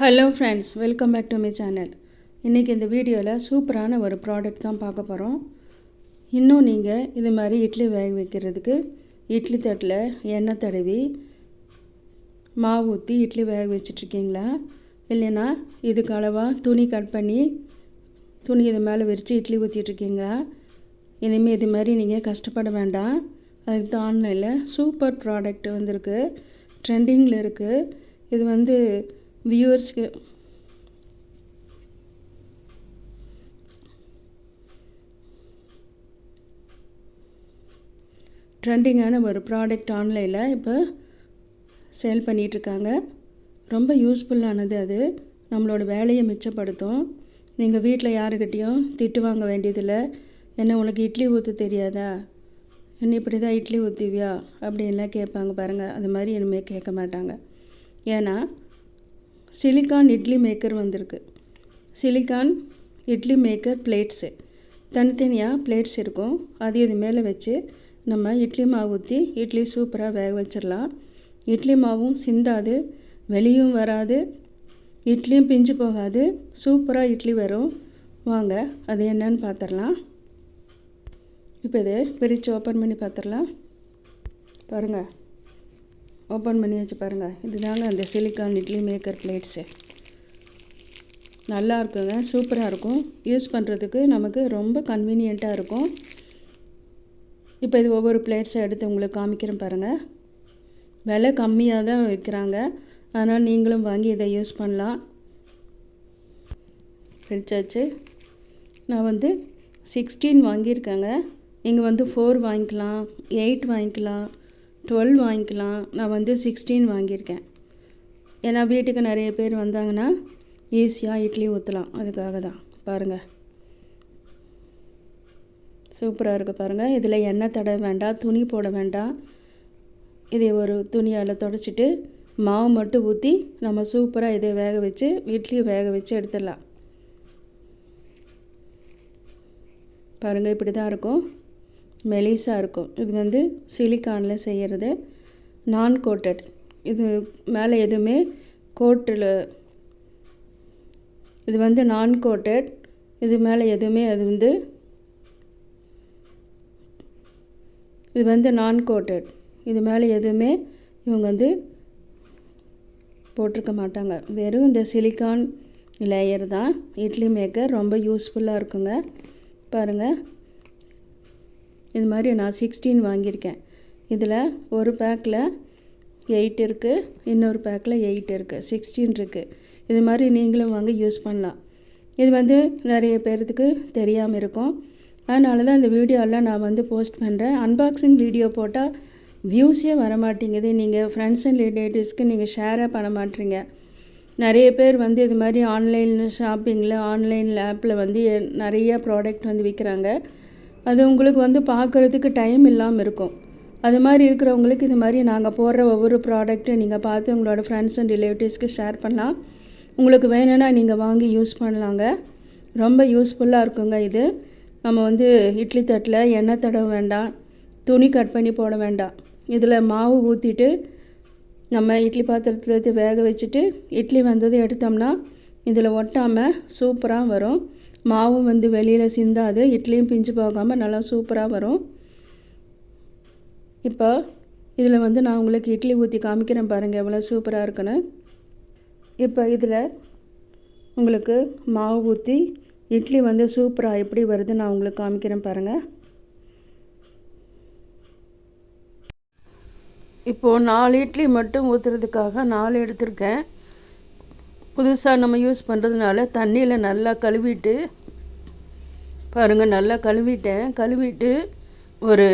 Hello friends welcome back to my channel இன்றைக்கி இந்த வீடியோவில் சூப்பரான ஒரு ப்ராடக்ட் தான் பார்க்க போகிறோம் இன்னும் நீங்கள் இது மாதிரி இட்லி வேக வைக்கிறதுக்கு இட்லி தட்டில் எண்ணெய் தடவி மாவு ஊற்றி இட்லி வேக வச்சிட்ருக்கீங்களா? இல்லைன்னா இதுக்கு அளவாக துணி கட் பண்ணி துணி இது மேலே விரித்து இட்லி ஊற்றிட்டுருக்கீங்களா இனிமேல் இது மாதிரி நீங்கள் கஷ்டப்பட வேண்டாம். அதுக்கு தான் ஆன்லைனில் சூப்பர் ப்ராடக்ட் வந்திருக்கு. ட்ரெண்டிங்கில் இருக்குது இது வந்து வியூவர்ஸ்க்கு. ட்ரெண்டிங்கான ஒரு ப்ராடக்ட் ஆன்லைனில் இப்போ சேல் பண்ணிகிட்ருக்காங்க. ரொம்ப யூஸ்ஃபுல்லானது அது. நம்மளோட வேலையை மிச்சப்படுத்தும். நீங்கள் வீட்டில் யாருக்கிட்டேயும் திட்டு வாங்க வேண்டியதில்லை. என்ன உனக்கு இட்லி ஊற்ற தெரியாதா? என்ன இப்படி தான் இட்லி ஊற்றுவியா அப்படின்லாம் கேட்பாங்க பாருங்கள் அது மாதிரி இனிமேல் கேட்க மாட்டாங்க. ஏன்னா சிலிக்கான் இட்லி மேக்கர் வந்திருக்கு. Silicon idli maker plates. தனித்தனியாக பிளேட்ஸ் இருக்கும். அது இது மேலே வச்சு நம்ம இட்லி மாவு ஊற்றி இட்லி சூப்பராக வேக வச்சிடலாம். இட்லி மாவும் சிந்தாது வெளியும் வராது இட்லியும் பிஞ்சு போகாது. சூப்பராக இட்லி வரும். வாங்க அது என்னன்னு பார்த்துடலாம் இப்போ இது பிரித்து ஓப்பன் பண்ணி பார்த்துடலாம் பாருங்கள் ஓப்பன் பண்ணி வச்சு பாருங்கள் இதுதாங்க அந்த சிலிக்கான் இட்லி மேக்கர் பிளேட்ஸு நல்லா இருக்குங்க. சூப்பராக இருக்கும். யூஸ் பண்ணுறதுக்கு நமக்கு ரொம்ப கன்வீனியண்ட்டாக இருக்கும். இப்போ இது ஒவ்வொரு பிளேட்ஸை எடுத்து உங்களுக்கு காமிக்கிறேன் பாருங்கள் விலை கம்மியாக தான் விற்கிறாங்க. அதனால் நீங்களும் வாங்கி இதை யூஸ் பண்ணலாம். பிரிச்சாச்சு. நான் வந்து சிக்ஸ்டீன் வாங்கியிருக்கேங்க. நீங்கள் வந்து ஃபோர் வாங்கிக்கலாம் எயிட் வாங்கிக்கலாம். டுவெல் வாங்கிக்கலாம். நான் வந்து சிக்ஸ்டீன் வாங்கியிருக்கேன். ஏன்னா வீட்டுக்கு நிறைய பேர் வந்தாங்கன்னா ஈஸியாக இட்லி ஊற்றலாம் அதுக்காக தான். பாருங்கள் சூப்பராக இருக்குது பாருங்கள் இதில் எண்ணெய் தட வேண்டாம். துணி போட வேண்டாம். இதை ஒரு துணியால் தொடச்சிட்டு மாவு மட்டும் ஊற்றி நம்ம சூப்பராக இதை வேக வச்சு இட்லியை வேக வச்சு எடுத்துடலாம். பாருங்கள் இப்படி தான் இருக்கும். மெலிசாக இருக்கும். இது வந்து சிலிக்கானில் செய்கிறது நான் கோட்டட் இது மேலே எதுவுமே கோட்டில் இது வந்து நான் கோட்டட் இது மேலே எதுவுமே அது வந்து இது வந்து நான் கோட்டட் இது மேலே எதுவுமே இவங்க வந்து போட்டிருக்க மாட்டாங்க. வெறும் இந்த சிலிக்கான் லேயர் தான். இட்லி மேக்கர் ரொம்ப யூஸ்ஃபுல்லாக இருக்குங்க. பாருங்கள் இது மாதிரி நான் சிக்ஸ்டீன் வாங்கியிருக்கேன். இதில் ஒரு பேக்கில் எயிட் இருக்குது இன்னொரு பேக்கில் எயிட் இருக்குது சிக்ஸ்டீன் இருக்குது இது மாதிரி நீங்களும் வாங்கி யூஸ் பண்ணலாம். இது வந்து நிறைய பேர்த்துக்கு தெரியாமல் இருக்கும். அதனால தான் இந்த வீடியோலாம் நான் வந்து போஸ்ட் பண்ணுறேன் அன்பாக்சிங் வீடியோ போட்டால் வியூஸே வர மாட்டேங்குது நீங்கள் ஃப்ரெண்ட்ஸ் அண்ட் ரிலேட்டிவ்ஸ்க்கு நீங்கள் ஷேராக பண்ண மாட்டீங்க. நிறைய பேர் வந்து இது மாதிரி ஆன்லைன் ஷாப்பிங்கில் ஆன்லைன் ஆப்பில் வந்து நிறைய ப்ராடக்ட் வந்து விற்கிறாங்க அது உங்களுக்கு வந்து பார்க்குறதுக்கு டைம் இல்லாமல் இருக்கும். அது மாதிரி இருக்கிறவங்களுக்கு இது மாதிரி நாங்கள் போடுற ஒவ்வொரு ப்ராடக்ட்டும் நீங்கள் பார்த்து உங்களோட ஃப்ரெண்ட்ஸ் அண்ட் ரிலேட்டிவ்ஸ்க்கு ஷேர் பண்ணலாம். உங்களுக்கு வேணும்னா நீங்கள் வாங்கி யூஸ் பண்ணலாங்க. ரொம்ப யூஸ்ஃபுல்லாக இருக்குங்க இது. நம்ம வந்து இட்லி தட்டில் எண்ணெய் தடவ வேண்டாம். துணி கட் பண்ணி போட வேண்டாம். இதில் மாவு ஊற்றிட்டு நம்ம இட்லி பாத்திரத்தில் எடுத்து வேக வச்சுட்டு இட்லி வந்தது எடுத்தோம்னா இதில் ஒட்டாமல் சூப்பராக வரும். மாவும் வந்து வெளியில் சிந்தாது. இட்லியும் பிஞ்சு போகாமல் நல்லா சூப்பராக வரும். இப்போ இதில் வந்து நான் உங்களுக்கு இட்லி ஊற்றி காமிக்கிறேன் பாருங்கள் எவ்வளோ சூப்பராக இருக்குன்னு. இப்போ இதில் உங்களுக்கு மாவு ஊற்றி இட்லி வந்து சூப்பராக எப்படி வருது நான் உங்களுக்கு காமிக்கிறேன் பாருங்கள் இப்போது நாலு இட்லி மட்டும் ஊற்றுறதுக்காக நாலு எடுத்திருக்கேன். புதுசாக நம்ம யூஸ் பண்ணுறதுனால தண்ணியில் நல்லா கழுவிட்டு பாருங்கள் நல்லா கழுவிட்டேன். கழுவிட்டு ஒரு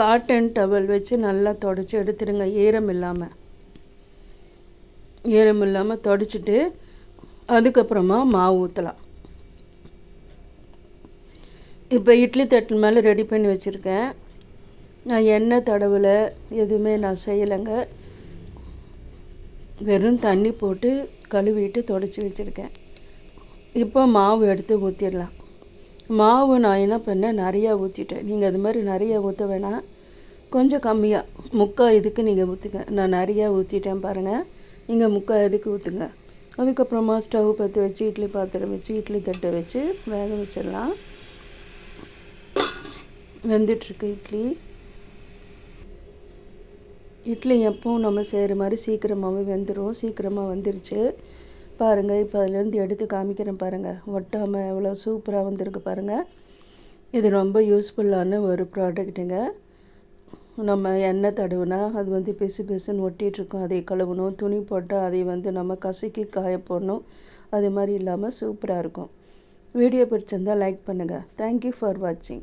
காட்டன் டவல் வச்சு நல்லா தொடச்சி எடுத்துருங்க. ஈரம் இல்லாமல் ஈரம் இல்லாமல் தொடச்சிட்டு அதுக்கப்புறமா மாவு ஊற்றலாம் இப்போ இட்லி தட்டு மேலே ரெடி பண்ணி வச்சுருக்கேன். நான் எண்ணெய் தடவில் எதுவுமே நான் செய்யலைங்க. வெறும் தண்ணி போட்டு கழுவிட்டு தொடச்சி வச்சுருக்கேன். இப்போ மாவு எடுத்து ஊற்றிடலாம் மாவு நான் என்ன பண்ணேன்? நிறையா ஊற்றிட்டேன் நீங்கள் அது மாதிரி நிறையா ஊற்ற வேணாம். கொஞ்சம் கம்மியாக முக்கால் இதுக்கு நீங்கள் ஊற்றுங்க நான் நிறையா ஊற்றிட்டேன் பாருங்கள் நீங்கள் முக்கால் இதுக்கு ஊற்றுங்க அதுக்கப்புறமா ஸ்டவ் பற்றி வச்சு இட்லி பாத்திரம் வச்சு இட்லி தட்டை வச்சு வேக வச்சிடலாம். வெந்துட்டுருக்கு இட்லி. இட்லி எப்பவும் நம்ம செய்கிற மாதிரி சீக்கிரமாகவே வெந்துடும் சீக்கிரமாக வந்துருச்சு. பாருங்கள் இப்போ அதுலேருந்து எடுத்து காமிக்கிறேன் பாருங்கள் ஒட்டாமல் எவ்வளோ சூப்பராக வந்திருக்கு பாருங்கள் இது ரொம்ப யூஸ்ஃபுல்லான ஒரு ப்ராடக்ட்டுங்க நம்ம எண்ணெய் தடவுனா அது வந்து பிசு பிசுன்னு ஒட்டிகிட்ருக்கோம் அதை கழுவணும். துணி போட்டால் அதை வந்து நம்ம கசக்கி காய போடணும். அது மாதிரி இல்லாமல் சூப்பராக இருக்கும். வீடியோ பிடிச்சிருந்தால் லைக் பண்ணுங்கள் தேங்க்யூ ஃபார் வாட்சிங்